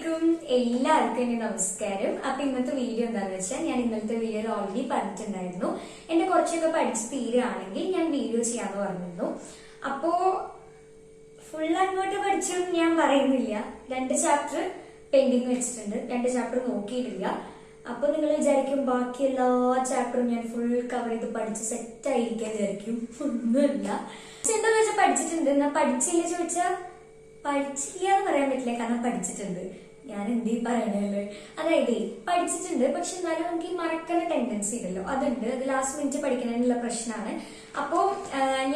അലൈക്കും എല്ലാവർക്കും എന്റെ നമസ്കാരം. അപ്പൊ ഇന്നത്തെ വീഡിയോ എന്താണെന്ന് വെച്ചാൽ ഞാൻ ഇന്നത്തെ വീഡിയോ ഓൾറെഡി പറഞ്ഞിട്ടുണ്ടായിരുന്നു. എന്റെ കുറച്ചൊക്കെ പഠിച്ച് തീരുകയാണെങ്കിൽ ഞാൻ വീഡിയോ ചെയ്യാന്ന് പറഞ്ഞിരുന്നു. അപ്പോ ഫുൾ അങ്ങോട്ട് പഠിച്ചും ഞാൻ പറയുന്നില്ല. രണ്ട് ചാപ്റ്റർ പെൻഡിങ് വെച്ചിട്ടുണ്ട്. രണ്ട് ചാപ്റ്റർ നോക്കിയിട്ടില്ല. അപ്പൊ നിങ്ങൾ വിചാരിക്കും ബാക്കി എല്ലാ ചാപ്റ്ററും ഞാൻ ഫുൾ കവർ ചെയ്ത് പഠിച്ച് സെറ്റ് ആയിരിക്കാൻ വിചാരിക്കും. ഒന്നുമില്ല. എന്താ വെച്ചാൽ പഠിച്ചിട്ടുണ്ട്. എന്നാ പഠിച്ചില്ല ചോദിച്ചാൽ പഠിച്ചില്ല എന്ന് പറയാൻ പറ്റില്ല. കാരണം പഠിച്ചിട്ടുണ്ട്. ഞാൻ എന്തീ പറയണല്ലേ അതായത് പഠിച്ചിട്ടുണ്ട് പക്ഷെ എന്നാലും നമുക്ക് ഈ മറക്കുന്ന ടെൻഡൻസി ഉണ്ടല്ലോ. അതുണ്ട്. അത് ലാസ്റ്റ് മിനിറ്റ് പഠിക്കണമെന്നുള്ള പ്രശ്നമാണ് അപ്പോൾ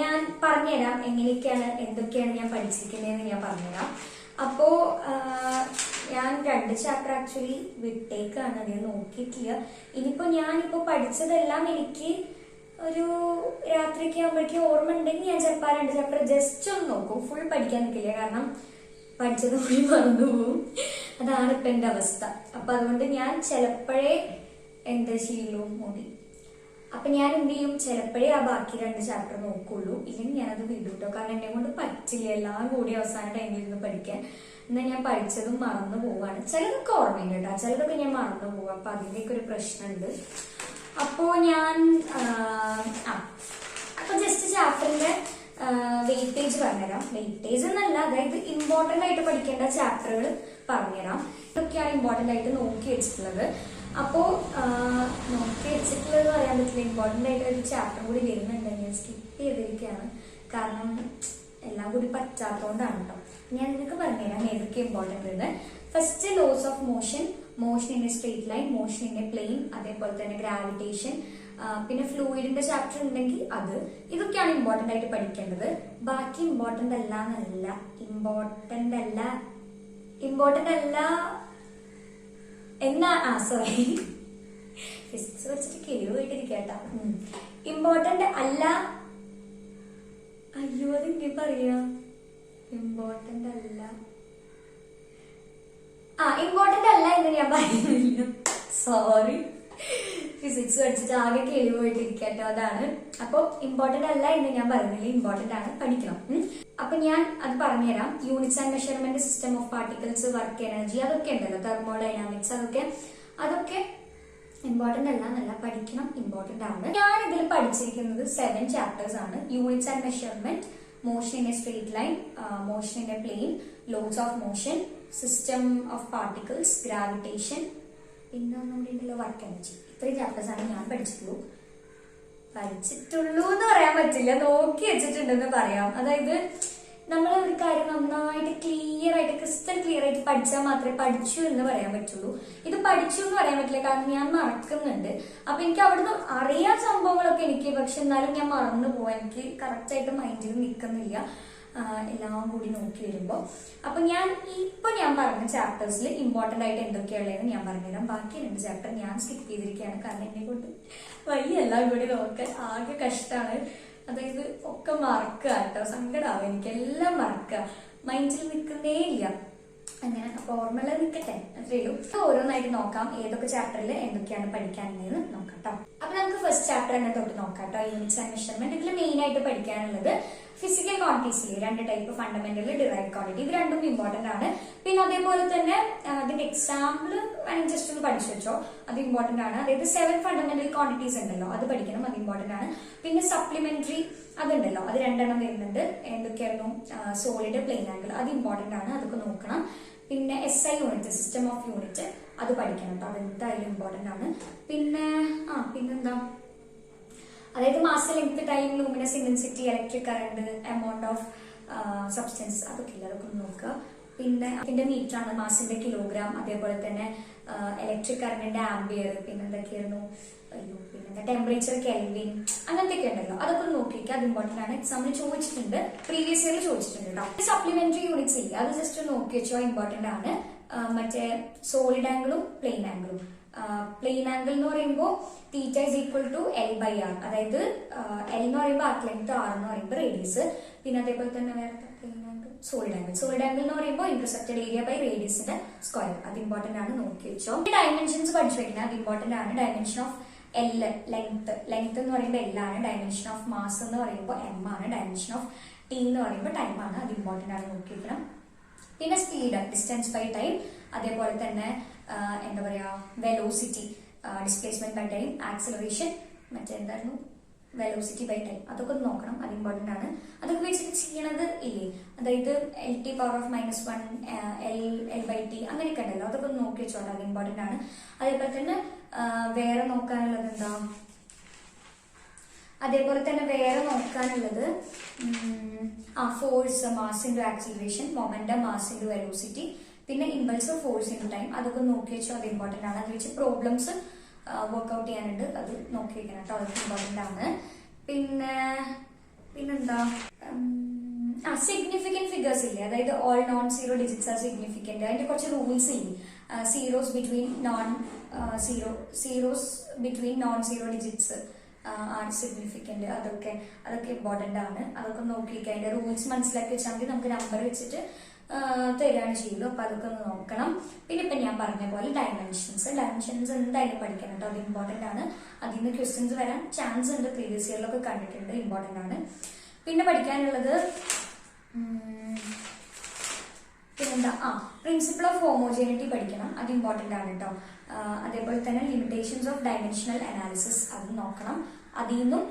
ഞാൻ പറഞ്ഞുതരാം എങ്ങനെയൊക്കെയാണ് എന്തൊക്കെയാണ് ഞാൻ പഠിച്ചിരിക്കുന്നതെന്ന് ഞാൻ പറഞ്ഞുതരാം. അപ്പോ ഞാൻ രണ്ട് ചാപ്റ്റർ ആക്ച്വലി വിട്ടേക്കാണ്. അതിനെ നോക്കിയിട്ടില്ല. ഇനിയിപ്പോ ഞാനിപ്പോ പഠിച്ചതെല്ലാം എനിക്ക് ഒരു രാത്രിക്ക് ആകുമ്പോഴേക്കും ഓർമ്മ ഉണ്ടെങ്കിൽ ഞാൻ ചിലപ്പോൾ രണ്ട് ചാപ്റ്റർ ജസ്റ്റ് ഒന്ന് നോക്കും. ഫുൾ പഠിക്കാൻ നിൽക്കില്ല കാരണം പഠിച്ചത് ഫുൾ മറന്നു പോകും അതാണ് ഇപ്പൊ എന്റെ അവസ്ഥ. അപ്പൊ അതുകൊണ്ട് ഞാൻ ചിലപ്പോഴേ എന്താ ചെയ്യുള്ളൂ മൂടി. അപ്പൊ ഞാൻ എന്ത് ചെയ്യും? ചിലപ്പോഴേ ആ ബാക്കി രണ്ട് ചാപ്റ്റർ നോക്കുള്ളൂ. ഇല്ലെങ്കിൽ ഞാനത് വിടും കേട്ടോ കാരണം എന്നെ കൊണ്ട് പറ്റില്ല. എല്ലാം കൂടി അവസാന ടൈമിൽ ഇരുന്ന് പഠിക്കാൻ. എന്നാൽ ഞാൻ പഠിച്ചതും മറന്നു പോവാണ്. ചിലതൊക്കെ ഓർമ്മയുണ്ട് കേട്ടോ. ചിലതൊക്കെ ഞാൻ മറന്നു പോവാം. അപ്പൊ അതിന്റെയൊക്കെ ഒരു പ്രശ്നമുണ്ട്. അപ്പോ ഞാൻ അപ്പൊ ജസ്റ്റ് ചാപ്റ്ററിന്റെ വെയിറ്റേജ് പറഞ്ഞുതരാം. വെയിറ്റേജ് എന്നല്ല അതായത് ഇമ്പോർട്ടന്റ് ആയിട്ട് പഠിക്കേണ്ട ചാപ്റ്ററുകൾ പറഞ്ഞുതരാം. ഇതൊക്കെയാണ് ഇമ്പോർട്ടന്റ് ആയിട്ട് നോക്കി വെച്ചിട്ടുള്ളത്. അപ്പോ നോക്കി വെച്ചിട്ടുള്ളത് പറയാൻ പറ്റില്ല. ഇമ്പോർട്ടന്റ് ആയിട്ട് ഒരു ചാപ്റ്റർ കൂടി വരുന്നുണ്ട്. ഞാൻ സ്കിപ്പ് ചെയ്തിരിക്കുകയാണ്. കാരണം എല്ലാം കൂടി പറ്റാത്തതുകൊണ്ടാണ് കേട്ടോ ഞാൻ നിങ്ങൾക്ക് പറഞ്ഞുതരാം ഏതൊക്കെ ഇമ്പോർട്ടന്റ് ഉണ്ട് first laws of motion a straight line a plane അതേപോലെ തന്നെ ഗ്രാവിറ്റേഷൻ പിന്നെ ഫ്ലൂയിഡിന്റെ ചാപ്റ്റർ ഉണ്ടെങ്കിൽ അത്. ഇതൊക്കെയാണ് ഇമ്പോർട്ടന്റ് ആയിട്ട് പഠിക്കേണ്ടത്. ബാക്കി ഇമ്പോർട്ടന്റ് അല്ല എന്നല്ല ഇമ്പോർട്ടന്റ് അല്ല ഇമ്പോർട്ടന്റ് അല്ല എന്നാ ആ സോറി ഫിസിക്സ് വെച്ചിട്ട് കേട്ടാ. ഇമ്പോർട്ടന്റ് അല്ല. അയ്യോ അതെങ്ങനെ പറയാ? ഇമ്പോർട്ടന്റ് അല്ല. ആ ഇമ്പോർട്ടന്റ് അല്ല എന്ന് ഞാൻ പറയുന്നില്ല. സോറി ഫിസിക്സ് പഠിച്ചിട്ട് ആകെ കേൾവി പോയിട്ടിരിക്കട്ടോ അതാണ്. അപ്പൊ ഇമ്പോർട്ടന്റ് അല്ല എന്ന് ഞാൻ പറയുന്നില്ല ഇമ്പോർട്ടന്റ് ആണ്. പഠിക്കണം. അപ്പൊ ഞാൻ അത് പറഞ്ഞുതരാം. Units and measurement system of particles work energy അതൊക്കെ ഉണ്ടല്ലോ. തെർമോഡൈനാമിക്സ് അതൊക്കെ. അതൊക്കെ ഇമ്പോർട്ടന്റ് അല്ല എന്നല്ല പഠിക്കണം ഇമ്പോർട്ടന്റ് ആണ്. ഞാൻ ഇതിൽ പഠിച്ചിരിക്കുന്നത് സെവൻ ചാപ്റ്റേഴ്സ് ആണ്. Units and measurement motion in a straight line motion in a plane laws of motion system of particles gravitation പിന്നെ ഒന്നുകൂടി വർക്ക് എനർജി ഇത്രയും ചാപ്റ്റേഴ്സ് ആണ് ഞാൻ പഠിച്ചിട്ടുള്ളൂ. പഠിച്ചിട്ടുള്ളൂ എന്ന് പറയാൻ പറ്റില്ല. നോക്കി വെച്ചിട്ടുണ്ടെന്ന് പറയാം. അതായത് നമ്മൾ ഒരു കാര്യം നന്നായിട്ട് ക്ലിയർ ആയിട്ട് ക്രിസ്റ്റൽ ക്ലിയർ ആയിട്ട് പഠിച്ചാൽ മാത്രമേ പഠിച്ചു എന്ന് പറയാൻ പറ്റുള്ളൂ. ഇത് പഠിച്ചു എന്ന് പറയാൻ പറ്റില്ല കാരണം ഞാൻ മറക്കുന്നുണ്ട്. അപ്പൊ എനിക്ക് അവിടുന്ന് അറിയാൻ സംഭവങ്ങളൊക്കെ എനിക്ക് പക്ഷെ എന്നാലും ഞാൻ മറന്നു പോവാ. എനിക്ക് കറക്റ്റ് ആയിട്ട് മൈൻഡിൽ നിൽക്കുന്നില്ല എല്ലാം കൂടി നോക്കി വരുമ്പോൾ അപ്പൊ ഞാൻ ഇപ്പൊ ഞാൻ പറഞ്ഞ ചാപ്റ്റേഴ്സിൽ ഇമ്പോർട്ടന്റ് ആയിട്ട് എന്തൊക്കെയുള്ളതെന്ന് ഞാൻ പറഞ്ഞുതരാം. ബാക്കി രണ്ട് ചാപ്റ്റർ ഞാൻ സ്കിപ്പ് ചെയ്തിരിക്കുകയാണ്. കാരണം എന്നെ കൊണ്ട് വയ്യ എല്ലാം കൂടി നോക്കാൻ. ആകെ കഷ്ടമാണ് അതായത് ഒക്കെ മറക്കുക കേട്ടോ. സങ്കടമാവും എനിക്ക് എല്ലാം മറക്കുക. മൈൻഡിൽ നിൽക്കുന്നേ ഇല്ല അങ്ങനെ അപ്പൊ ഓർമ്മയിൽ നിൽക്കട്ടെ അത്രേ ഉള്ളൂ. ഓരോന്നായിട്ട് നോക്കാം. ഏതൊക്കെ ചാപ്റ്ററിൽ എന്തൊക്കെയാണ് പഠിക്കാനുള്ളതെന്ന് നോക്കാം കേട്ടോ അപ്പൊ നമുക്ക് ഫസ്റ്റ് ചാപ്റ്റർ തന്നെ തൊട്ട് നോക്കാം കേട്ടോ യൂണിറ്റ്സ് ആൻഡ് മെഷർമെന്റ് ഇതിൽ മെയിൻ ആയിട്ട് പഠിക്കാനുള്ളത് ഫിസിക്കൽ ക്വാണ്ടിറ്റീസിൽ രണ്ട് ടൈപ്പ് ഫണ്ടമെന്റൽ ഡിറൈവ് ക്വാണ്ടിറ്റി ഇത് രണ്ടും ഇമ്പോർട്ടന്റ് ആണ്. പിന്നെ അതേപോലെ തന്നെ അതിന്റെ എക്സാമ്പിൾ വേണമെങ്കിൽ ജസ്റ്റ് ഒന്ന് പഠിച്ചു വെച്ചോ. അത് ഇമ്പോർട്ടന്റ് ആണ്. അതായത് സെവൻ ഫണ്ടമെന്റൽ ക്വാണ്ടിറ്റീസ് ഉണ്ടല്ലോ. അത് പഠിക്കണം. അത് ഇമ്പോർട്ടന്റ് ആണ്. പിന്നെ സപ്ലിമെന്ററി അതുണ്ടല്ലോ. അത് രണ്ടെണ്ണം വരുന്നുണ്ട്. എന്തൊക്കെയായിരുന്നു സോളിഡ് പ്ലെയിൻ ആംഗിൾ അത് ഇമ്പോർട്ടന്റ് ആണ്. അതൊക്കെ നോക്കണം. പിന്നെ S I unit system of unit അത് പഠിക്കണം കേട്ടോ അത് എന്തായാലും ഇമ്പോർട്ടന്റ് ആണ്. പിന്നെ ആ പിന്നെന്താ? അതായത് mass length time luminous intensity electric current amount of substance അതൊക്കെ ഇല്ല അതൊക്കെ നോക്കുക. പിന്നെ അതിന്റെ മീറ്റർ ആണ്. മാസിന്റെ കിലോഗ്രാം അതേപോലെ തന്നെ ഇലക്ട്രിക് കറണ്ടിന്റെ ആംബിയർ പിന്നെ എന്തൊക്കെയായിരുന്നു? അയ്യോ പിന്നെ ടെമ്പറേച്ചർ കെൽവിൻ അങ്ങനത്തെ ഒക്കെ ഉണ്ടല്ലോ. അതൊക്കെ നോക്കിയിരിക്കുക അത് ഇമ്പോർട്ടന്റ് ആണ്. എക്സാമിന് ചോദിച്ചിട്ടുണ്ട്. പ്രീവിയസ് ഇയറിൽ ചോദിച്ചിട്ടുണ്ട് കേട്ടോ സപ്ലിമെന്ററി യൂണിറ്റ്സ് ഇല്ല? അത് ജസ്റ്റ് നോക്കി വെച്ചോ ഇമ്പോർട്ടന്റ് ആണ്. മറ്റേ സോളിഡ് ആംഗിളും പ്ലെയിൻ ആംഗിളും പ്ലെയിൻ ആംഗിൾ എന്ന് പറയുമ്പോൾ theta is equal to L by R അതായത് എൽ എന്ന് പറയുമ്പോൾ ആർക്ക് ലെങ്ത് ആർ എന്ന് പറയുമ്പോൾ റേഡിയസ് പിന്നെ അതേപോലെ തന്നെ വേറെ സോളിഡ് ആംഗിൾ സോളിഡ് ആംഗിൾ എന്ന് പറയുമ്പോൾ ഇന്റർസെപ്റ്റഡ് ഏരിയ ബൈ റേഡിയസിന്റെ സ്ക്വയർ അത് ഇമ്പോർട്ടന്റ് ആണ് നോക്കി വെച്ചോ. ഈ ഡയമെൻഷൻസ് പഠിച്ചു വെക്കണം അത് ഇമ്പോർട്ടന്റ് ആണ്. Dimension of L length length എന്ന് പറയുമ്പോൾ എൽ ആണ്. ഡയമെൻഷൻ ഓഫ് മാസ് എന്ന് പറയുമ്പോൾ എം ആണ്. ഡയമെൻഷൻ ഓഫ് ടി എന്ന് പറയുമ്പോൾ ടൈം ആണ്. അത് ഇമ്പോർട്ടന്റ് ആണ് നോക്കി വെക്കണം. പിന്നെ സ്പീഡ് ഡിസ്റ്റൻസ് ബൈ ടൈം അതേപോലെ തന്നെ എന്താ പറയുക velocity displacement by time acceleration മറ്റെന്തായിരുന്നു velocity by time അതൊക്കെ ഒന്ന് നോക്കണം. അത് ഇമ്പോർട്ടന്റ് ആണ്. അതൊക്കെ വെച്ചിട്ട് ചെയ്യണത് ഇല്ലേ? അതായത് L T power of minus one L L by T അങ്ങനെയൊക്കെ ഉണ്ടല്ലോ. അതൊക്കെ ഒന്ന് നോക്കി വെച്ചോട്ടെ. അത് ഇമ്പോർട്ടന്റ് ആണ്. അതേപോലെ തന്നെ ആ, വേറെ നോക്കാനുള്ളത് എന്താ? അതേപോലെ തന്നെ വേറെ നോക്കാനുള്ളത് ആ force mass into acceleration momentum mass into velocity പിന്നെ ഇമ്പൾസ് ഫോഴ്സ് ഇന്റു ടൈം അതൊക്കെ നോക്കി വെച്ചോ. അത് ഇമ്പോർട്ടന്റ് ആണ്. അത് വെച്ച് പ്രോബ്ലംസ് വർക്ക്ഔട്ട് ചെയ്യാനുണ്ട്. അത് നോക്കി വെക്കണം കേട്ടോ. അതൊക്കെ ഇമ്പോർട്ടന്റ് ആണ്. പിന്നെ പിന്നെന്താ? ആ സിഗ്നിഫിക്കന്റ് ഫിഗേഴ്സ് ഇല്ലേ? അതായത് all non zero digits are significant അതിന്റെ കുറച്ച് റൂൾസ് ഇല്ലേ? Zeros between non zero zeros between non zero digits are significant അതൊക്കെ അതൊക്കെ ഇമ്പോർട്ടന്റ് ആണ്. അതൊക്കെ നോക്കിയിട്ട് അതിന്റെ റൂൾസ് മനസ്സിലാക്കി വെച്ചാൽ നമുക്ക് നമ്പർ വെച്ചിട്ട് തരികയാണ് ചെയ്യുള്ളൂ അപ്പൊ അതൊക്കെ ഒന്ന് നോക്കണം. പിന്നെ ഇപ്പൊ ഞാൻ പറഞ്ഞ പോലെ ഡയമെൻഷൻസ് ഡയമെൻഷൻസ് എന്തായാലും പഠിക്കണം കേട്ടോ അത് ഇമ്പോർട്ടന്റ് ആണ്. അതിൽ നിന്ന് ക്വസ്റ്റ്യൻസ് വരാൻ ചാൻസ് ഉണ്ട്. പ്രീവിയസ് ഇയറിലൊക്കെ കണ്ടിട്ടുണ്ട്. ഇമ്പോർട്ടന്റ് ആണ്. പിന്നെ പഠിക്കാനുള്ളത് പിന്നെന്താ? ആ പ്രിൻസിപ്പിൾ ഓഫ് ഹോമോജനിറ്റി പഠിക്കണം. അത് ഇമ്പോർട്ടന്റ് ആണ് കേട്ടോ അതേപോലെ തന്നെ ലിമിറ്റേഷൻസ് ഓഫ് ഡയമെൻഷണൽ അനാലിസിസ് അത് നോക്കണം. അതിൽ നിന്നും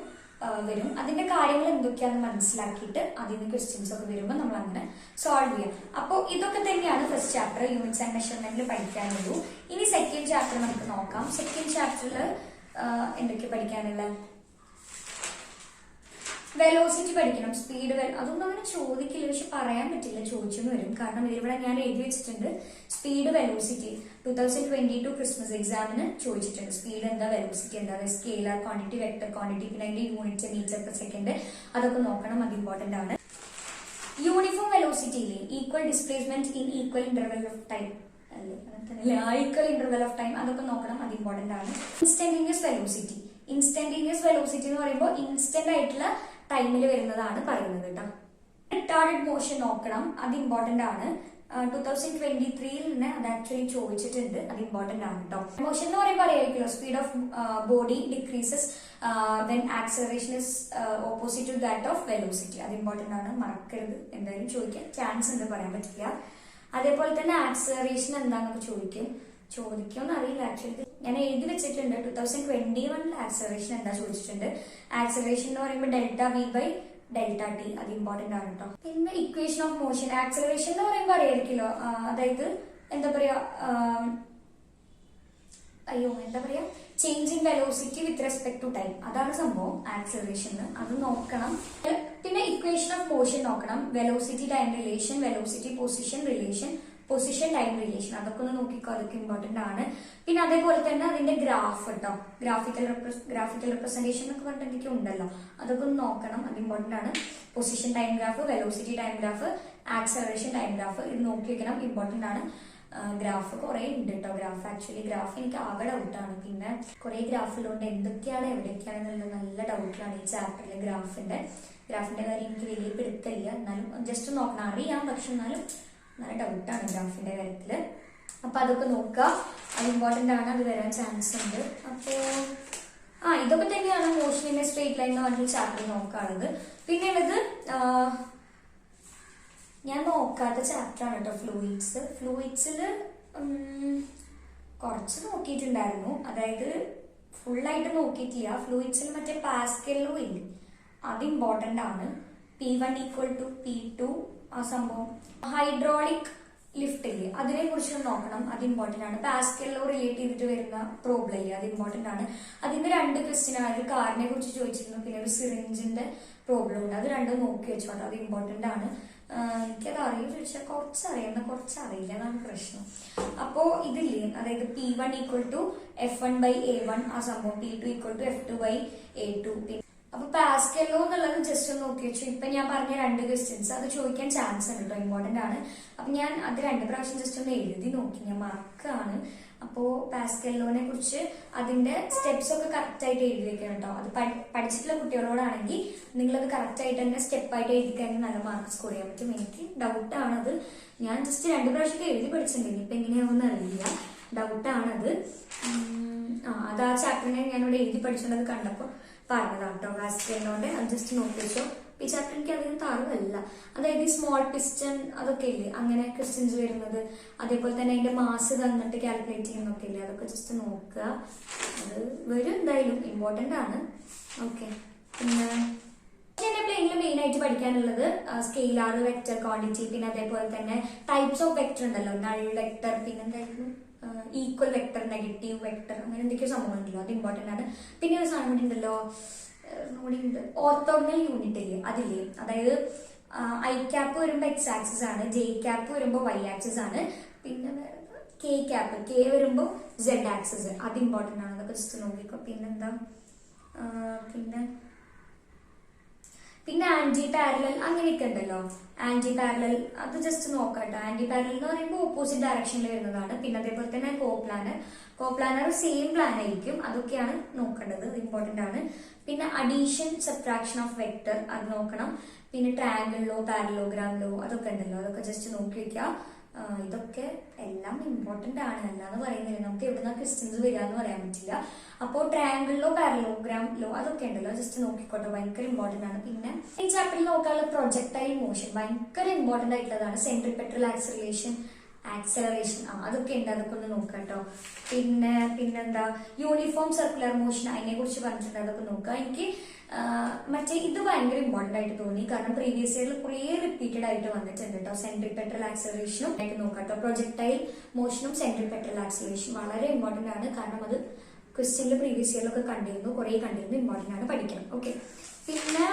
വരും. അതിന്റെ കാര്യങ്ങൾ എന്തൊക്കെയാണെന്ന് മനസ്സിലാക്കിയിട്ട് അതിൽ നിന്ന് ക്വസ്റ്റ്യൻസ് ഒക്കെ വരുമ്പോൾ നമ്മൾ അങ്ങനെ സോൾവ് ചെയ്യാം. അപ്പോൾ ഇതൊക്കെ തന്നെയാണ് ഫസ്റ്റ് ചാപ്റ്റർ യൂണിറ്റ്സ് ആൻഡ് മെഷർമെന്റിൽ പഠിക്കാനുള്ളൂ. ഇനി സെക്കൻഡ് ചാപ്റ്റർ നമുക്ക് നോക്കാം. സെക്കൻഡ് ചാപ്റ്ററിൽ എന്തൊക്കെ പഠിക്കാനുള്ള വെലോസിറ്റി പഠിക്കണം സ്പീഡ് അതൊന്നും അങ്ങനെ ചോദിക്കില്ല പക്ഷെ പറയാൻ പറ്റില്ല ചോദിച്ചെന്ന് വരും. കാരണം ഇതിവിടെ ഞാൻ എഴുതി വെച്ചിട്ടുണ്ട് speed velocity two thousand twenty two Christmas എക്സാമിന് ചോദിച്ചിട്ടുണ്ട്. സ്പീഡ് എന്താ വെലോസിറ്റി എന്താ സ്കെയിലർ ക്വാണ്ടിറ്റി വെക്ടർ ക്വാണ്ടിറ്റി പിന്നെ അതിന്റെ യൂണിറ്റ് മീറ്റർ പെർ സെക്കൻഡ് അതൊക്കെ നോക്കണം അത് ഇമ്പോർട്ടന്റ് ആണ്. Uniform വെലോസിറ്റിയിലെ equal displacement in equal interval of time equal interval of time അതൊക്കെ നോക്കണം അത് ഇമ്പോർട്ടന്റ് ആണ്. ഇൻസ്റ്റന്റേനിയസ് വെലോസിറ്റി ഇൻസ്റ്റന്റേനിയസ് വെലോസിറ്റി എന്ന് പറയുമ്പോൾ ഇൻസ്റ്റന്റ് ആയിട്ടുള്ള ടൈമിൽ വരുന്നതാണ് പറയുന്നത് കേട്ടോ. റിട്ടാർഡഡ് മോഷൻ നോക്കണം. അത് ഇമ്പോർട്ടന്റ് ആണ്. ടൂ തൗസൻഡ് ട്വന്റി ത്രീയിൽ നിന്ന് അത് ആക്ച്വലി ചോദിച്ചിട്ടുണ്ട്. അത് ഇമ്പോർട്ടന്റ് ആണ് കേട്ടോ. മോഷൻ എന്ന് പറയുമ്പോൾ അറിയായിരിക്കുമല്ലോ speed of body decreases then acceleration is opposite to that of velocity അത് ഇമ്പോർട്ടന്റ് ആണ്. മറക്കരുത്. എന്തായാലും ചോദിക്കാൻ ചാൻസ് ഉണ്ട് പറയാൻ പറ്റില്ല. അതേപോലെ തന്നെ ആക്സലറേഷൻ എന്താണെന്നൊക്കെ ചോദിക്കും. ചോദിക്കുമെന്ന് അറിയില്ല ആക്ച്വലി ഞാൻ എഴുതി വെച്ചിട്ടുണ്ട്. ടൂ തൗസൻഡ് ട്വന്റി വണ്ണിൽ ആക്സലറേഷൻ എന്താ ചോദിച്ചിട്ടുണ്ട്. ആക്സലറേഷൻ എന്ന് പറയുമ്പോൾ delta V by delta T അത് ഇമ്പോർട്ടന്റ് ആണ് കേട്ടോ പിന്നെ ഇക്വേഷൻ ഓഫ് മോഷൻ ആക്സലറേഷൻ എന്ന് പറയുമ്പോൾ അറിയായിരിക്കുമല്ലോ അതായത് എന്താ പറയാ അയ്യോ എന്താ പറയാ? Change in velocity with respect to time അതാണ് സംഭവം ആക്സലറേഷൻ അത് നോക്കണം. പിന്നെ ഇക്വേഷൻ ഓഫ് മോഷൻ നോക്കണം. Velocity time relation velocity position relation position time relation അതൊക്കെ ഒന്ന് നോക്കിക്കോ. അതൊക്കെ ഇമ്പോർട്ടന്റ് ആണ്. പിന്നെ അതേപോലെ തന്നെ അതിന്റെ ഗ്രാഫ് കേട്ടോ ഗ്രാഫിക്കൽ ഗ്രാഫിക്കൽ റെപ്രസെന്റേഷൻ എന്നൊക്കെ പറഞ്ഞിട്ട് ഉണ്ടല്ലോ. അതൊക്കെ ഒന്ന് നോക്കണം. അത് ഇമ്പോർട്ടന്റ് ആണ്. Position time graph velocity time graph acceleration time graph ഇത് നോക്കി വെക്കണം. ഇമ്പോർട്ടന്റ് ആണ്. ഗ്രാഫ് കുറെ ഉണ്ട് കേട്ടോ ഗ്രാഫ് ആക്ച്വലി ഗ്രാഫ് എനിക്ക് ആകെ ഡൗട്ടാണ് പിന്നെ കുറെ ഗ്രാഫിലുണ്ട് എന്തൊക്കെയാണ് എവിടെയൊക്കെയാണ് എന്നുള്ളത് നല്ല ഡൗട്ടിലാണ് ഈ ചാപ്റ്ററിലെ ഗ്രാഫിന്റെ ഗ്രാഫിന്റെ കാര്യം എനിക്ക് വലിയ പിടുത്തമില്ല. എന്നാലും ജസ്റ്റ് നോക്കണം. അറിയാം. പക്ഷെ എന്നാലും നല്ല ഡൗട്ടാണ് ഗ്രാഫിന്റെ കാര്യത്തിൽ. അപ്പൊ അതൊക്കെ നോക്കുക. അത് ഇമ്പോർട്ടന്റ് ആണ്. അത് വരാൻ ചാൻസ് ഉണ്ട്. അപ്പോ ആ ഇതൊക്കെ തന്നെയാണ് ഇൻ സ്ട്രേറ്റ് ലൈൻ എന്ന് പറഞ്ഞ ചാപ്റ്റർ നോക്കാനുള്ളത്. പിന്നെ ഉള്ളത് ഞാൻ നോക്കാത്ത ചാപ്റ്റർ ആണ് കേട്ടോ ഫ്ലൂയിഡ്സ് ഫ്ലൂയിഡ്സിൽ കുറച്ച് നോക്കിയിട്ടുണ്ടായിരുന്നു. അതായത് ഫുള്ളായിട്ട് നോക്കിയിട്ടില്ല. ഫ്ലൂയിഡ്സിൽ മറ്റേ പാസ്കെല്ലോ ഇല്ലേ? അത് ഇമ്പോർട്ടന്റ് ആണ്. P one equal to P two ആ സംഭവം. ഹൈഡ്രോളിക് ലിഫ്റ്റ് ഇല്ലേ? അതിനെ കുറിച്ച് നോക്കണം. അത് ഇമ്പോർട്ടന്റ് ആണ്. പാസ്കെല്ലോ റിലേറ്റ് ചെയ്തിട്ട് വരുന്ന പ്രോബ്ലം ഇല്ലേ? അത് ഇമ്പോർട്ടന്റ് ആണ്. അതിന്റെ രണ്ട് ക്വസ്റ്റ്യൻ ആണ്. കാറിനെ കുറിച്ച് ചോദിച്ചിരുന്നു. പിന്നെ ഒരു സിറിഞ്ചിന്റെ പ്രോബ്ലം ഉണ്ട്. അത് രണ്ടും നോക്കി വെച്ചോട്ടെ. അത് ഇമ്പോർട്ടന്റ് ആണ്. എനിക്കത് അറിയോ ചോദിച്ചാൽ കുറച്ച് അറിയാം കുറച്ച് അറിയില്ല എന്നാണ് പ്രശ്നം. അപ്പോ ഇതില്ലേ? അതായത് P one equal to F one by A one ആ സംഭവം P two equal to F two by A two അപ്പൊ പാസ്കല്ലോ എന്നുള്ളത് ജസ്റ്റ് ഒന്ന് നോക്കി വെച്ചു. ഇപ്പൊ ഞാൻ പറഞ്ഞ രണ്ട് ക്വസ്റ്റ്യൻസ് അത് ചോദിക്കാൻ ചാൻസ് ഉണ്ട് കേട്ടോ ഇമ്പോർട്ടന്റ് ആണ്. അപ്പൊ ഞാൻ അത് രണ്ട് പ്രാവശ്യം ജസ്റ്റ് ഒന്ന് എഴുതി നോക്കി. ഞാൻ മറക്കാണ് അപ്പോ പാസ്കല്ലോനെ കുറിച്ച് അതിന്റെ സ്റ്റെപ്സ് ഒക്കെ കറക്റ്റ് ആയിട്ട് എഴുതി വെക്കണം കേട്ടോ അത് പഠിച്ചിട്ടുള്ള കുട്ടികളോടാണെങ്കിൽ നിങ്ങൾ അത് കറക്റ്റ് ആയിട്ട് തന്നെ സ്റ്റെപ്പ് ആയിട്ട് എഴുതി കഴിഞ്ഞാൽ നല്ല മാർക്ക് സ്കോർ ചെയ്യാൻ പറ്റും. എനിക്ക് ഡൗട്ട് ആണത്. ഞാൻ ജസ്റ്റ് രണ്ട് പ്രാവശ്യം എഴുതി പഠിച്ചിട്ടുണ്ട്. ഇപ്പൊ എങ്ങനെയാവുമെന്ന് അറിയില്ല. ഡൗട്ടാണത് അത് ആ ചാപ്റ്ററിനെ ഞാനിവിടെ എഴുതി പഠിച്ചുകൊണ്ടത് കണ്ടപ്പോൾ പറഞ്ഞതാണ് കേട്ടോ. പാസ്കെല്ലോന്റെ അത് ജസ്റ്റ് നോക്കി വെച്ചോ. ഈ ചാപ്റ്റർ എനിക്ക് അധികം താഴ്വല്ല. അതായത് ഈ സ്മോൾ പിസ്റ്റൺ അതൊക്കെ ഇല്ലേ? അങ്ങനെ ക്വസ്റ്റ്യൻസ് വരുന്നത്. അതേപോലെ തന്നെ അതിന്റെ മാസ് തന്നിട്ട് കാൽക്കുലേറ്റ് ചെയ്യുന്നൊക്കെ ഇല്ലേ? അതൊക്കെ ജസ്റ്റ് നോക്കുക. അത് വരും എന്തായാലും. ഇമ്പോർട്ടന്റ് ആണ്. ഓക്കെ പിന്നെ എന്റെ പ്ലെയിനിൽ മെയിൻ ആയിട്ട് പഠിക്കാനുള്ളത് സ്കെയിലാർ വെക്ടർ ക്വാണ്ടിറ്റി പിന്നെ അതേപോലെ തന്നെ ടൈപ്സ് ഓഫ് വെക്ടർ ഉണ്ടല്ലോ. നൾ വെക്ടർ പിന്നെ എന്തായിരുന്നു ഈക്വൽ വെക്ടർ നെഗറ്റീവ് വെക്ടർ അങ്ങനെ എന്തൊക്കെയോ സംഭവം ഉണ്ടല്ലോ. അത് ഇമ്പോർട്ടന്റ് ആണ്. പിന്നെ ഒരു സാധനം കൂടി ഉണ്ടല്ലോ. കൂടി ഓർത്തോഗണൽ യൂണിറ്റ് ഇല്ലേ? അതില്ലേ? അതായത് ഐ ക്യാപ്പ് വരുമ്പോൾ എക്സ് ആക്സിസ് ആണ് ജെ ക്യാപ്പ് വരുമ്പോൾ വൈ ആക്സിസ് ആണ് പിന്നെ കെ ക്യാപ്പ് കെ വരുമ്പോൾ സെഡ് ആക്സിസ് അത് ഇമ്പോർട്ടന്റ് ആണ്. അതൊക്കെ ജസ്റ്റ് നോക്കിക്കോ. പിന്നെന്താ? പിന്നെ പിന്നെ ആന്റി പാരലൽ അങ്ങനെയൊക്കെ ഉണ്ടല്ലോ. ആന്റി പാരലൽ അത് ജസ്റ്റ് നോക്കട്ടോ. ആന്റി പാരലൽ എന്ന് പറയുമ്പോൾ ഓപ്പോസിറ്റ് ഡയറക്ഷനിൽ വരുന്നതാണ്. പിന്നെ അതേപോലെ തന്നെ coplanar coplanar same plane ആയിരിക്കും. അതൊക്കെയാണ് നോക്കേണ്ടത്. ഇമ്പോർട്ടന്റ് ആണ്. പിന്നെ അഡീഷൻ സബ്ട്രാക്ഷൻ ഓഫ് വെക്ടർ അത് നോക്കണം. പിന്നെ ട്രാങ്കിളിലോ പാരലോഗ്രാമിലോ അതൊക്കെ ഉണ്ടല്ലോ. അതൊക്കെ ജസ്റ്റ് നോക്കി വെക്കുക. ആ, ഇതൊക്കെ എല്ലാം ഇമ്പോർട്ടന്റ് ആണ്. അല്ലാന്ന് പറയുന്നില്ല നമുക്ക് എവിടുന്ന ക്വസ്റ്റ്യൻസ് വരിക എന്ന് പറയാൻ പറ്റില്ല. അപ്പോൾ ട്രയാങ്കിളിലോ പാരലോഗ്രാമിലോ അതൊക്കെ ഉണ്ടല്ലോ. ജസ്റ്റ് നോക്കിക്കോട്ടെ. ഭയങ്കര ഇമ്പോർട്ടന്റ് ആണ്. പിന്നെ ഈ ചാപ്റ്ററിൽ നോക്കാനുള്ള പ്രൊജക്ടൈൽ മോഷൻ ഭയങ്കര ഇമ്പോർട്ടന്റ് ആയിട്ടുള്ളതാണ്. സെൻട്രിപെട്രൽ ആക്സലറേഷൻ ആക്സലറേഷൻ ആ അതൊക്കെ ഉണ്ട്. അതൊക്കെ ഒന്ന് നോക്കാം കേട്ടോ. പിന്നെ പിന്നെന്താ? യൂണിഫോം സർക്കുലർ മോഷൻ അതിനെ കുറിച്ച് പറഞ്ഞിട്ടുണ്ട്. അതൊക്കെ നോക്കുക എനിക്ക് മറ്റേ ഇത് ഭയങ്കര ഇമ്പോർട്ടന്റ് ആയിട്ട് തോന്നി. കാരണം പ്രീവിയസ് ഇയറിൽ കുറേ റിപ്പീറ്റഡ് ആയിട്ട് വന്നിട്ടുണ്ട് കേട്ടോ. സെൻട്രിപെട്രൽ ആക്സലറേഷനും ആയിട്ട് നോക്കാം കേട്ടോ. പ്രൊജക്ടൈൽ മോഷനും സെൻട്രിപെട്രൽ ആക്സലറേഷൻ വളരെ ഇമ്പോർട്ടന്റ് ആണ്. കാരണം അത് ക്വസ്റ്റ്യനിൽ പ്രീവിയസ് ഇയറിലൊക്കെ കണ്ടിരുന്നു. കുറേ കണ്ടിരുന്നു. ഇമ്പോർട്ടന്റ് ആണ് പഠിക്കണം. ഓക്കെ പിന്നെ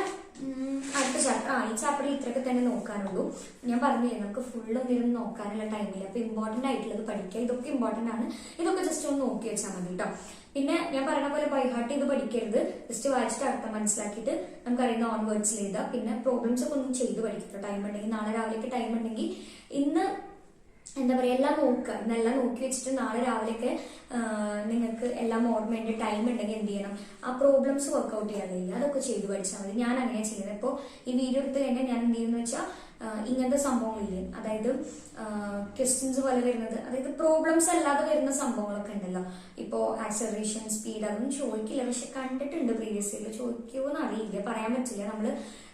ഈ ചാപ്റ്ററിൽ ഇത്രയൊക്കെ തന്നെ നോക്കാനുള്ളൂ. ഞാൻ പറഞ്ഞില്ലേ നമുക്ക് ഫുൾ എന്തെങ്കിലും നോക്കാനുള്ള ടൈമില്ല അപ്പൊ ഇമ്പോർട്ടന്റ് ആയിട്ടുള്ളത് പഠിക്കുക. ഇതൊക്കെ ഇമ്പോർട്ടന്റ് ആണ്. ഇതൊക്കെ ജസ്റ്റ് ഒന്ന് നോക്കി വെച്ചാൽ മതി കേട്ടോ പിന്നെ ഞാൻ പറയുന്ന പോലെ ബൈഹാർട്ട് ചെയ്ത് പഠിക്കരുത്. ജസ്റ്റ് വായിച്ചിട്ട് അർത്ഥം മനസ്സിലാക്കിയിട്ട് നമുക്കറിയുന്ന ഓൺ വേർഡ്സിൽ എഴുതുക പിന്നെ പ്രോബ്ലംസ് ഒക്കെ ഒന്നും ചെയ്ത് പഠിക്കുക ടൈം ഉണ്ടെങ്കിൽ നാളെ രാവിലേക്ക് ടൈം ഉണ്ടെങ്കിൽ ഇന്ന് എന്താ പറയുക എല്ലാം നോക്കുക. ഇന്നെല്ലാം നോക്കി വെച്ചിട്ട് നാളെ രാവിലെയൊക്കെ നിങ്ങൾക്ക് എല്ലാം ഓർമ്മയുണ്ട് ടൈം ഉണ്ടെങ്കിൽ എന്ത് ചെയ്യണം. ആ പ്രോബ്ലംസ് വർക്ക്ഔട്ട് കഴിയില്ല. അതൊക്കെ ചെയ്തു പഠിച്ചാൽ മതി. ഞാൻ അങ്ങനെ ചെയ്യുന്നത്. ഇപ്പോൾ ഈ വീഡിയോ എടുത്ത് കഴിഞ്ഞാൽ ഞാൻ എന്ത് ചെയ്യുന്നു വെച്ചാൽ ഇങ്ങനത്തെ സംഭവങ്ങളില്ലേ? അതായത് ക്വസ്റ്റ്യൻസ് പോലെ വരുന്നത്. അതായത് പ്രോബ്ലംസ് അല്ലാതെ വരുന്ന സംഭവങ്ങളൊക്കെ ഉണ്ടല്ലോ. ഇപ്പോൾ ആക്സലറേഷൻ സ്പീഡ് അതൊന്നും ചോദിക്കില്ല. പക്ഷെ കണ്ടിട്ടുണ്ട് പ്രീവിയസ് ഇയറിൽ ചോദിക്കുമോ അറിയില്ല. പറയാൻ പറ്റില്ല. നമ്മൾ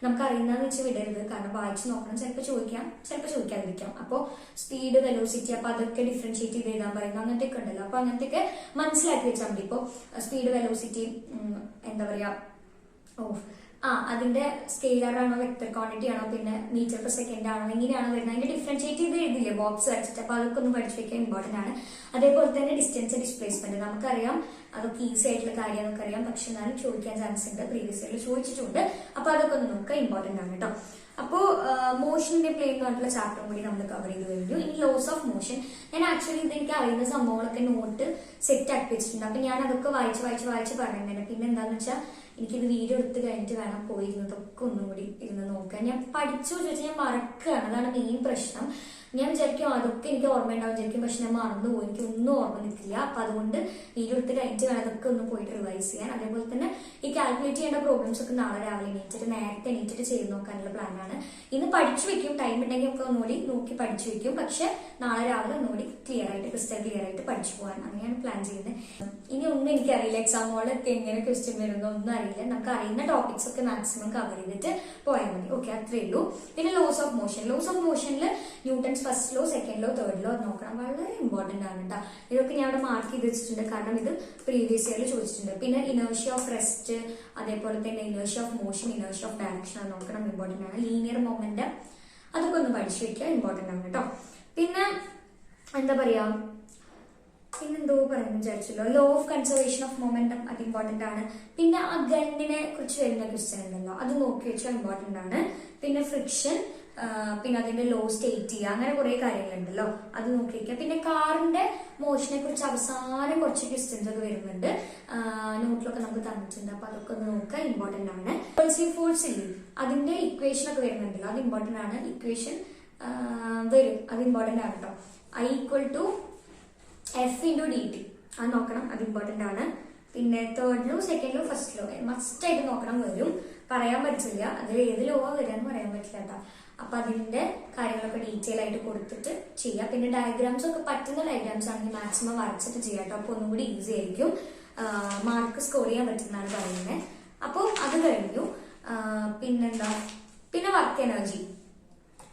നമുക്ക് അറിയുന്നതെന്ന് വെച്ച് വിടരുത്. കാരണം വായിച്ച് നോക്കണം. ചിലപ്പോൾ ചോദിക്കാം. ചിലപ്പോൾ ചോദിക്കാതിരിക്കാം. അപ്പോൾ സ്പീഡ് വെലോസിറ്റി അപ്പൊ അതൊക്കെ ഡിഫറൻഷിയേറ്റ് ചെയ്ത് എഴുതാൻ പറയുന്നത് അങ്ങനത്തെ ഒക്കെ ഉണ്ടല്ലോ. അപ്പൊ അങ്ങനത്തെ മനസ്സിലാക്കി വെച്ചാൽ മതി. ഇപ്പോൾ സ്പീഡ് വെലോസിറ്റി എന്താ പറയാ ഓ ആ അതിന്റെ സ്കെയിലർ ആണോ വെക്ടർ ക്വാണ്ടിറ്റി ആണോ പിന്നെ മീറ്റർ പെർ സെക്കൻഡ് ആണോ എങ്ങനെയാണ് വരുന്നത്? അതിന്റെ ഡിഫറൻഷിയേറ്റ് ചെയ്ത് എഴുതില്ലേ? ബോക്സ് വരച്ചിട്ട്. അപ്പൊ അതൊക്കെ ഒന്ന് പഠിച്ചു വെക്കാൻ ഇമ്പോർട്ടന്റ് ആണ്. അതേപോലെ തന്നെ ഡിസ്റ്റൻസ് ഡിസ്പ്ലേസ്മെന്റ് നമുക്കറിയാം അതൊക്കെ ഈസി ആയിട്ടുള്ള കാര്യം നമുക്കറിയാം. പക്ഷെ എന്നാലും ചോദിക്കാൻ ചാൻസ് ഉണ്ട്. പ്രീവിയസ് ഇയറിൽ ചോദിച്ചിട്ടുണ്ട്. അപ്പൊ അതൊക്കെ ഒന്ന് നോക്കുക. ഇമ്പോർട്ടന്റ് ആണ് കേട്ടോ അപ്പോ മോഷന്റെ പ്ലേ എന്ന് പറഞ്ഞിട്ടുള്ള ചാപ്റ്ററും കൂടി നമ്മൾ കവർ ചെയ്ത് കഴിഞ്ഞു. ഇനി ലോസ് ഓഫ് മോഷൻ ഞാൻ ആക്ച്വലി ഇത് എനിക്ക് അറിയുന്ന സംഭവങ്ങളൊക്കെ നോട്ട് സെറ്റ് ആക്കി വെച്ചിട്ടുണ്ട്. അപ്പൊ ഞാൻ അതൊക്കെ വായിച്ച് വായിച്ച് വായിച്ച് പറയുന്നുണ്ട് പിന്നെ എന്താന്ന് വെച്ചാൽ എനിക്കിത് വീഡിയോ എടുത്ത് കഴിഞ്ഞിട്ട് വേണം പോയിരുന്നതൊക്കെ ഒന്നും കൂടി ഇരുന്ന് നോക്കാൻ. ഞാൻ പഠിച്ചു ചോദിച്ചാൽ ഞാൻ മറക്കുകയാണ്. അതാണ് മെയിൻ പ്രശ്നം. ഞാൻ വിചാരിക്കും അതൊക്കെ എനിക്ക് ഓർമ്മ ഉണ്ടാവും വിചാരിക്കും പക്ഷെ ഞാൻ മറന്നുപോകും എനിക്ക് ഒന്നും ഓർമ്മ നിൽക്കില്ല അപ്പൊ അതുകൊണ്ട് വീഡിയോ എടുത്ത് കഴിഞ്ഞിട്ട് വേണം അതൊക്കെ ഒന്ന് പോയിട്ട് റിവൈസ് ചെയ്യാൻ. അതേപോലെ തന്നെ ഈ കാൽക്കുലേറ്റ് ചെയ്യേണ്ട പ്രോബ്ലംസ് ഒക്കെ നാളെ രാവിലെ എണീറ്റിട്ട് നേരത്തെ എണീറ്റിട്ട് ചെയ്ത് നോക്കാനുള്ള പ്ലാനാണ് ഇന്ന് പഠിച്ചു വെക്കും. ടൈം ഉണ്ടെങ്കിൽ ഒക്കെ ഒന്നുകൂടി നോക്കി പഠിച്ചു വെക്കും. പക്ഷെ നാളെ രാവിലെ ഒന്നുകൂടി ക്ലിയർ ആയിട്ട് ക്രിസ്റ്റൽ ക്ലിയർ ആയിട്ട് പഠിച്ചു പോകാൻ അങ്ങനെയാണ് പ്ലാൻ ചെയ്യുന്നത്. ഇനി ഒന്നും എനിക്കറിയില്ല. എക്സാം ഹോളൊക്കെ എങ്ങനെ ക്വസ്റ്റ്യൻ വരുന്നോ ഒന്നും അറിയില്ല. നമുക്ക് അറിയുന്ന ടോപ്പിക്സ് ഒക്കെ മാക്സിമം കവർ ചെയ്തിട്ട് പോയാൽ മതി. ഓക്കെ അത്രേ ഉള്ളൂ. പിന്നെ laws of motion laws of മോഷനിൽ Newton's first law സെക്കൻഡിലോ തേർഡിലോ നോക്കണം വളരെ ഇമ്പോർട്ടന്റ് ആണ് കേട്ടോ ഇതൊക്കെ ഞാൻ അവിടെ മാർക്ക് ചെയ്ത് വെച്ചിട്ടുണ്ട്. കാരണം ഇത് പ്രീവിയസ് ഇയറിൽ ചോദിച്ചിട്ടുണ്ട്. പിന്നെ ഇനേഴ്ഷ്യ ഓഫ് റെസ്റ്റ് അതേപോലെ തന്നെ inertia of motion inertia of direction നോക്കണം. ഇമ്പോർട്ടന്റ് ആണ്. ലീനിയർ മൊമെന്റ് അതൊക്കെ ഒന്ന് പഠിച്ചു വെക്കുക. ഇമ്പോർട്ടന്റ് ആണ് കേട്ടോ പിന്നെ എന്താ പറയുക പിന്നെന്തോ പറയുന്നു വിചാരിച്ചല്ലോ. Law of conservation of momentum അത് ഇമ്പോർട്ടന്റ് ആണ്. പിന്നെ ആ ഗണ്ണിനെ കുറിച്ച് വരുന്ന ക്വസ്റ്റ്യൻ ഉണ്ടല്ലോ. അത് നോക്കി വെച്ചാൽ ഇമ്പോർട്ടന്റ് ആണ്. പിന്നെ ഫ്രിക്ഷൻ പിന്നെ അതിന്റെ ലോ സ്റ്റേറ്റ് ചെയ്യുക അങ്ങനെ കുറെ കാര്യങ്ങളുണ്ടല്ലോ. അത് നോക്കിയിരിക്കുക പിന്നെ കാറിന്റെ മോഷനെ കുറിച്ച് അവസാനം കുറച്ച് ക്വസ്റ്റ്യൻസ് ഒക്കെ വരുന്നുണ്ട്. നോട്ടിലൊക്കെ നമുക്ക് തന്നിട്ടുണ്ട്. അപ്പൊ അതൊക്കെ ഒന്ന് നോക്കുക ഇമ്പോർട്ടന്റ് ആണ്. ഫോഴ്സ് ഇല്ലേ? അതിന്റെ ഇക്വേഷൻ ഒക്കെ വരുന്നുണ്ടല്ലോ. അത് ഇമ്പോർട്ടന്റ് ആണ്. ഇക്വേഷൻ വരും. അത് ഇമ്പോർട്ടന്റ് ആണ് കേട്ടോ I equal to F into D T അത് നോക്കണം. അത് ഇമ്പോർട്ടന്റ് ആണ്. പിന്നെ തേർഡിലോ സെക്കൻഡിലോ ഫസ്റ്റിലോ മസ്റ്റ് ആയിട്ട് നോക്കണം വരും. പറയാൻ പറ്റില്ല. അതിൽ ഏത് ലോവാ വരാന്ന് പറയാൻ പറ്റില്ല കേട്ടോ അപ്പൊ അതിന്റെ കാര്യങ്ങളൊക്കെ ഡീറ്റെയിൽ ആയിട്ട് കൊടുത്തിട്ട് ചെയ്യാം. പിന്നെ ഡയഗ്രാംസ് ഒക്കെ പറ്റുന്ന ഡയഗ്രാംസ് ആണെങ്കിൽ മാക്സിമം വരച്ചിട്ട് ചെയ്യാം കേട്ടോ. ഒന്നും കൂടി ഈസി ആയിരിക്കും. മാർക്ക് സ്കോർ ചെയ്യാൻ പറ്റുന്നതാണ് പറയുന്നത്. അപ്പൊ അത് കഴിഞ്ഞു. പിന്നെന്താ? പിന്നെ വർക്ക് എനർജി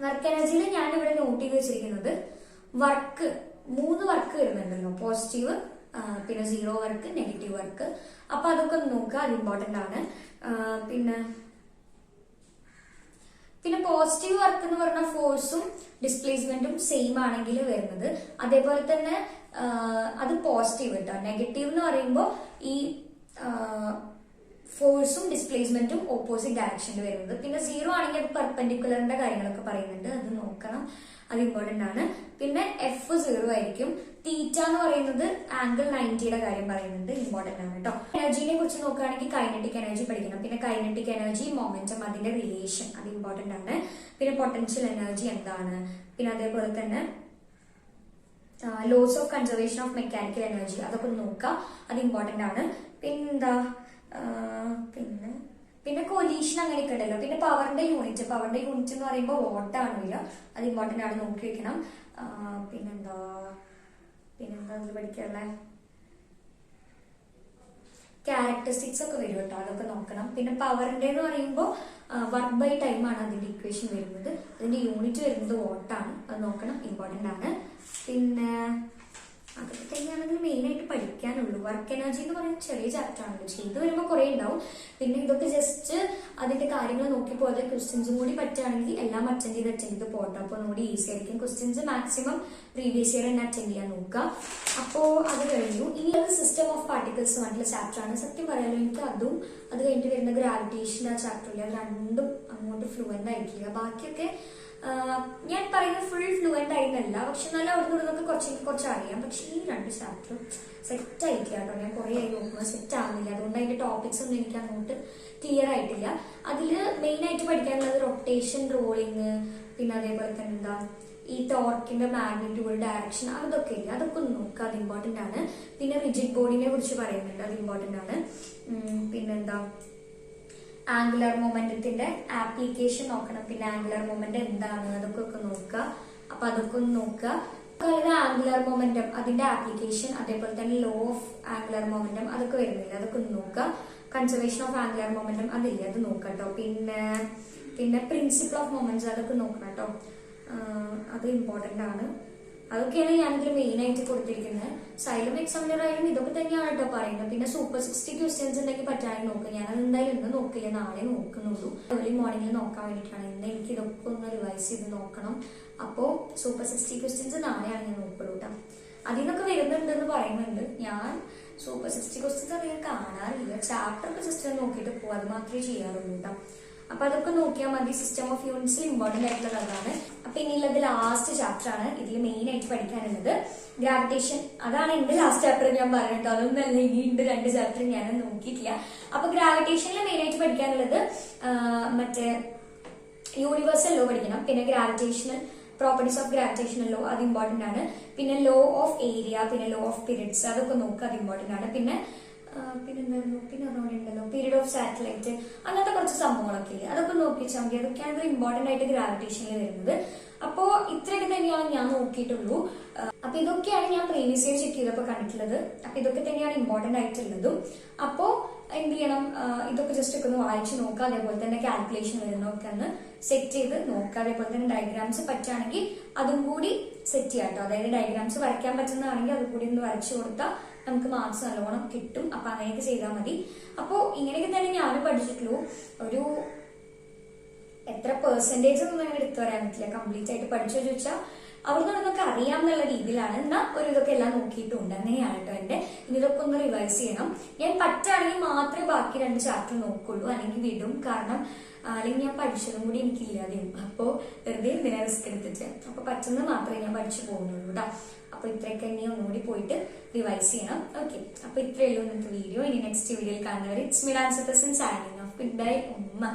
വർക്ക് എനർജിയിൽ ഞാൻ ഇവിടെ നോട്ട് ചെയ്ത് വെച്ചിരിക്കുന്നത് വർക്ക് മൂന്ന് വർക്ക് വരുന്നുണ്ടല്ലോ. പോസിറ്റീവ് പിന്നെ സീറോ വർക്ക് നെഗറ്റീവ് വർക്ക് അപ്പൊ അതൊക്കെ നോക്കുക. അത് ഇമ്പോർട്ടന്റ് ആണ്. പിന്നെ പിന്നെ പോസിറ്റീവ് വർക്ക് എന്ന് പറഞ്ഞ ഫോഴ്സും ഡിസ്പ്ലേസ്മെന്റും സെയിം ആണെങ്കിൽ വരുന്നത്. അതേപോലെ തന്നെ അത് പോസിറ്റീവ് കേട്ടോ നെഗറ്റീവ് എന്ന് പറയുമ്പോൾ ഈ ഫോഴ്സും ഡിസ്പ്ലേസ്മെന്റും ഓപ്പോസിറ്റ് ഡയറക്ഷനിൽ വരുന്നത്. പിന്നെ സീറോ ആണെങ്കിൽ അത് പെർപെൻഡിക്കുലറിന്റെ കാര്യങ്ങളൊക്കെ പറയുന്നുണ്ട്. അത് നോക്കണം. അത് ഇമ്പോർട്ടന്റ് ആണ്. പിന്നെ എഫ് സീറോ ആയിരിക്കും. തീറ്റ എന്ന് പറയുന്നത് ആംഗിൾ നയന്റിയുടെ കാര്യം പറയുന്നത് ഇമ്പോർട്ടന്റ് ആണ് കേട്ടോ. എനർജിനെ കുറിച്ച് നോക്കുകയാണെങ്കിൽ കൈനറ്റിക് എനർജി പഠിക്കണം. പിന്നെ കൈനറ്റിക് എനർജി മൊമെന്റം അതിന്റെ റിലേഷൻ അത് ഇമ്പോർട്ടന്റ് ആണ്. പിന്നെ പൊട്ടൻഷ്യൽ എനർജി എന്താണ്? പിന്നെ അതേപോലെ തന്നെ laws of conservation of mechanical energy അതൊക്കെ ഒന്ന് നോക്കാം അത് ഇമ്പോർട്ടന്റ് ആണ്. പിന്നെന്താ പിന്നെ പിന്നെ കൊലീഷൻ അങ്ങനെയൊക്കെ ഉണ്ടല്ലോ. പിന്നെ പവറിന്റെ യൂണിറ്റ് പവറിന്റെ യൂണിറ്റ് എന്ന് പറയുമ്പോൾ വോട്ടാണ് വരിക അത് ഇമ്പോർട്ടന്റ് ആണ്. നോക്കി വെക്കണം. ആ, പിന്നെന്താ പിന്നെന്താ അതിൽ പഠിക്കാനുള്ളത് ക്യാരക്ടറിസ്റ്റിക്സ് ഒക്കെ വരും കേട്ടോ അതൊക്കെ നോക്കണം. പിന്നെ പവറിന്റെ എന്ന് പറയുമ്പോൾ വർക്ക് ബൈ ടൈം ആണ് അതിന്റെ ഇക്വേഷൻ വരുന്നത്. അതിന്റെ യൂണിറ്റ് വരുന്നത് വോട്ടാണ് അത് നോക്കണം ഇമ്പോർട്ടന്റ് ആണ്. പിന്നെ അതൊക്കെ തന്നെയാണെങ്കിൽ മെയിൻ ആയിട്ട് പഠിക്കാനുള്ളൂ. വർക്ക് എനർജി എന്ന് പറയുന്നത് ചെറിയ ചാപ്റ്റർ ആണല്ലോ ചെയ്തു വരുമ്പോൾ കുറെ ഉണ്ടാവും പിന്നെ ഇതൊക്കെ ജസ്റ്റ് അതിന്റെ കാര്യങ്ങൾ നോക്കി പോയത് ക്വസ്റ്റ്യൻസും കൂടി പറ്റുകയാണെങ്കിൽ എല്ലാം അറ്റൻഡ് ചെയ്ത് അറ്റൻഡ് ചെയ്ത് പോട്ടെ. അപ്പോൾ ഒന്നുകൂടി ഈസി ആയിരിക്കും. ക്വസ്റ്റ്യൻസ് മാക്സിമം പ്രീവിയസ് ഇയർ തന്നെ അറ്റൻഡ് ചെയ്യാൻ നോക്കുക. അപ്പോൾ അത് കഴിഞ്ഞു. ഇനി അത് സിസ്റ്റം ഓഫ് പാർട്ടിക്കിൾസ് പറഞ്ഞിട്ടുള്ള ചാപ്റ്റർ ആണ്. സത്യം പറയാലോ എനിക്ക് അതും അത് കഴിഞ്ഞിട്ട് വരുന്ന ഗ്രാവിറ്റേഷൻ ആ ചാപ്റ്ററിൽ രണ്ടും അങ്ങോട്ട് ഫ്ലുവന്റ് ആയിട്ടില്ല. ബാക്കിയൊക്കെ ഞാൻ പറയുന്നത് ഫുൾ ഫ്ലുവന്റ് ആയിരുന്നല്ല. പക്ഷെ നല്ല അവിടെ നിന്നൊക്കെ കുറച്ച് കുറച്ച് അറിയാം പക്ഷെ ഈ രണ്ട് ചാപ്റ്ററും സെറ്റ് ആയിട്ടില്ല കേട്ടോ. ഞാൻ കുറേ ആയി നോക്കുമ്പോൾ സെറ്റ് ആവുന്നില്ല. അതുകൊണ്ട് അതിന്റെ ടോപ്പിക്സ് ഒന്നും എനിക്ക് അങ്ങോട്ട് ക്ലിയർ ആയിട്ടില്ല. അതിൽ മെയിൻ ആയിട്ട് പഠിക്കാനുള്ളത് റൊട്ടേഷൻ റോളിങ് പിന്നെ അതേപോലെ തന്നെ എന്താ ഈ ടോർക്കിന്റെ മാഗ്നിറ്റ്യൂഡ് ഡയറക്ഷൻ അതൊക്കെ ഇല്ല. അതൊക്കെ ഒന്ന് നോക്കുക അത് ഇമ്പോർട്ടന്റ് ആണ്. പിന്നെ റിജിഡ് ബോഡിനെ കുറിച്ച് പറയുന്നുണ്ട്. അത് ഇമ്പോർട്ടന്റ് ആണ്. പിന്നെന്താ ആംഗുലർ മൊമെന്റത്തിന്റെ ആപ്ലിക്കേഷൻ നോക്കണം. പിന്നെ ആംഗുലർ മൊമെന്റ് എന്താണ്? അതൊക്കെ ഒക്കെ നോക്കുക. അപ്പൊ അതൊക്കെ ഒന്ന് നോക്കുക. ആംഗുലർ മൊമെന്റം അതിന്റെ ആപ്ലിക്കേഷൻ അതേപോലെ തന്നെ ലോ ഓഫ് ആംഗുലർ മൊമെന്റം അതൊക്കെ വരുന്നില്ല? അതൊക്കെ ഒന്ന് നോക്കുക. കൺസർവേഷൻ ഓഫ് ആംഗുലർ മൊമെന്റം അതില്ല? അത് നോക്കാം കേട്ടോ പിന്നെ പിന്നെ പ്രിൻസിപ്പിൾ ഓഫ് മൊമെന്റ്സ് അതൊക്കെ നോക്കണം കേട്ടോ അത് ഇമ്പോർട്ടന്റ് ആണ്. അതൊക്കെയാണ് ഞാനിതിൽ മെയിൻ ആയിട്ട് കൊടുത്തിരിക്കുന്നത്. സൈലം എക്സാമിനർ ആയാലും ഇതൊക്കെ തന്നെയാണ് കേട്ടോ പറയുന്നത്. പിന്നെ സൂപ്പർ സിക്സ്റ്റി ക്വസ്റ്റ്യൻസ് ഉണ്ടെങ്കിൽ പറ്റാനും നോക്കുക ഞാൻ എന്തായാലും ഇന്ന് നോക്കില്ല. നാളെ നോക്കുന്നുള്ളൂ. ഏർലി മോർണിംഗിൽ നോക്കാൻ വേണ്ടിയിട്ടാണ് ഇന്ന് എനിക്ക് ഇതൊക്കെ ഒന്ന് റിവൈസ് ചെയ്ത് നോക്കണം. അപ്പോ സൂപ്പർ സിക്സ്റ്റി ക്വസ്റ്റ്യൻസ് നാളെയാണ് ഞാൻ നോക്കുള്ളൂ കേട്ടോ അതിൽ നിന്നൊക്കെ വരുന്നുണ്ടെന്ന് പറയുന്നുണ്ട്. ഞാൻ സൂപ്പർ സിക്സ്റ്റി ക്വസ്റ്റ്യൻസ് അധികം കാണാറില്ല. ചാപ്റ്റർ ഒക്കെ ഒന്ന് നോക്കിയിട്ട് പോകും അത് മാത്രമേ ചെയ്യാറുള്ളൂ കേട്ടോ അപ്പൊ അതൊക്കെ നോക്കിയാൽ മതി. സിസ്റ്റം ഓഫ് യൂണിറ്റ്സിൽ ഇമ്പോർട്ടന്റ് ആയിട്ടുള്ളതാണ് അപ്പൊ ഇനിയുള്ളത് ലാസ്റ്റ് ചാപ്റ്റർ ആണ്. ഇതിൽ മെയിൻ ആയിട്ട് പഠിക്കാനുള്ളത്. ഗ്രാവിറ്റേഷൻ അതാണ് എന്റെ ലാസ്റ്റ് ചാപ്റ്റർ ഞാൻ പറഞ്ഞിട്ട് അതൊന്നല്ല ഇനിയുണ്ട് രണ്ട് ചാപ്റ്റർ ഞാൻ നോക്കിയിട്ടില്ല. അപ്പൊ ഗ്രാവിറ്റേഷനിൽ മെയിൻ ആയിട്ട് പഠിക്കാനുള്ളത് മറ്റേ യൂണിവേഴ്സൽ ലോ പഠിക്കണം. പിന്നെ gravitational properties of gravitational law അത് ഇമ്പോർട്ടന്റ് ആണ്. പിന്നെ ലോ ഓഫ് ഏരിയ പിന്നെ ലോ ഓഫ് പിരിഡ്സ് അതൊക്കെ നോക്കുക അത് ഇമ്പോർട്ടന്റ് ആണ്. പിന്നെ ആ, പിന്നെ അതുകൊണ്ട് ഉണ്ടല്ലോ. പീരീഡ് ഓഫ് സാറ്റലൈറ്റ് അങ്ങനത്തെ കുറച്ച് സംഭവങ്ങളൊക്കെ ഇല്ലേ? അതൊക്കെ നോക്കി വെച്ചാൽ മതി. അതൊക്കെയാണ് ഇമ്പോർട്ടന്റ് ആയിട്ട് ഗ്രാവിറ്റേഷനിൽ വരുന്നത്. അപ്പോ ഇത്രയൊക്കെ തന്നെയാണ് ഞാൻ നോക്കിയിട്ടുള്ളൂ. അപ്പൊ ഇതൊക്കെയാണ് ഞാൻ പ്രീവിയസ് ഇയർ ചെക്ക് ചെയ്തപ്പോൾ കണ്ടിട്ടുള്ളത്. അപ്പൊ ഇതൊക്കെ തന്നെയാണ് ഇമ്പോർട്ടന്റ് ആയിട്ടുള്ളതും. അപ്പോ എന്ത് ചെയ്യണം? ഇതൊക്കെ ജസ്റ്റ് ഒക്കെ ഒന്ന് വായിച്ചു നോക്കുക. അതേപോലെ തന്നെ കാൽക്കുലേഷൻ വരുന്നൊക്കെ ഒന്ന് സെറ്റ് ചെയ്ത് നോക്കുക. അതേപോലെ തന്നെ ഡയഗ്രാംസ് പറ്റുകയാണെങ്കിൽ അതും കൂടി സെറ്റ് ചെയ്യാം കേട്ടോ അതായത് ഡയഗ്രാംസ് വരയ്ക്കാൻ പറ്റുന്നതാണെങ്കിൽ അതും കൂടി ഒന്ന് വരച്ചു കൊടുത്താൽ നമുക്ക് മാർക്സ് നല്ലോണം കിട്ടും. അപ്പൊ അങ്ങനെയൊക്കെ ചെയ്താൽ മതി. അപ്പോ ഇങ്ങനെയൊക്കെ തന്നെ ഞാനും പഠിച്ചിട്ടുള്ളൂ. ഒരു എത്ര പെർസെന്റേജ് ഒന്നും എടുത്തു പറയാൻ പറ്റില്ല. കംപ്ലീറ്റ് ആയിട്ട് പഠിച്ചു ചോദിച്ചാൽ അവിടെ നമുക്ക് അറിയാം എന്നുള്ള രീതിയിലാണ് എന്നാൽ ഒരു ഇതൊക്കെ എല്ലാം നോക്കിയിട്ടുണ്ട്. അങ്ങനെയാണ് കേട്ടോ എന്റെ ഇനി ഇതൊക്കെ ഒന്ന് റിവൈസ് ചെയ്യണം. ഞാൻ പറ്റുകയാണെങ്കിൽ മാത്രമേ ബാക്കി രണ്ട് ചാപ്റ്റർ നോക്കുള്ളൂ. അല്ലെങ്കിൽ വിടും. കാരണം അല്ലെങ്കിൽ ഞാൻ പഠിച്ചതും കൂടി എനിക്ക് ഇല്ലാതെയും അപ്പോൾ വെറുതെ ഇങ്ങനെ റിസ്ക് എടുത്തിട്ട്? അപ്പൊ പറ്റുന്നത് മാത്രമേ ഞാൻ പഠിച്ചു പോകുന്നുള്ളൂ കേട്ടോ അപ്പൊ ഇത്രയൊക്കെ ഇനി ഒന്നുകൂടി പോയിട്ട് റിവൈസ് ചെയ്യണം. ഓക്കെ അപ്പൊ ഇത്രയേ ഉള്ളൂ ഇന്നത്തെ വീഡിയോ ഇനി നെക്സ്റ്റ് വീഡിയോയിൽ കാണുന്നവർ ഇറ്റ്സ് മിഡാൻസ് സൈനിങ് ഓഫ് ഗുഡ് ബൈ ഉമ്മ.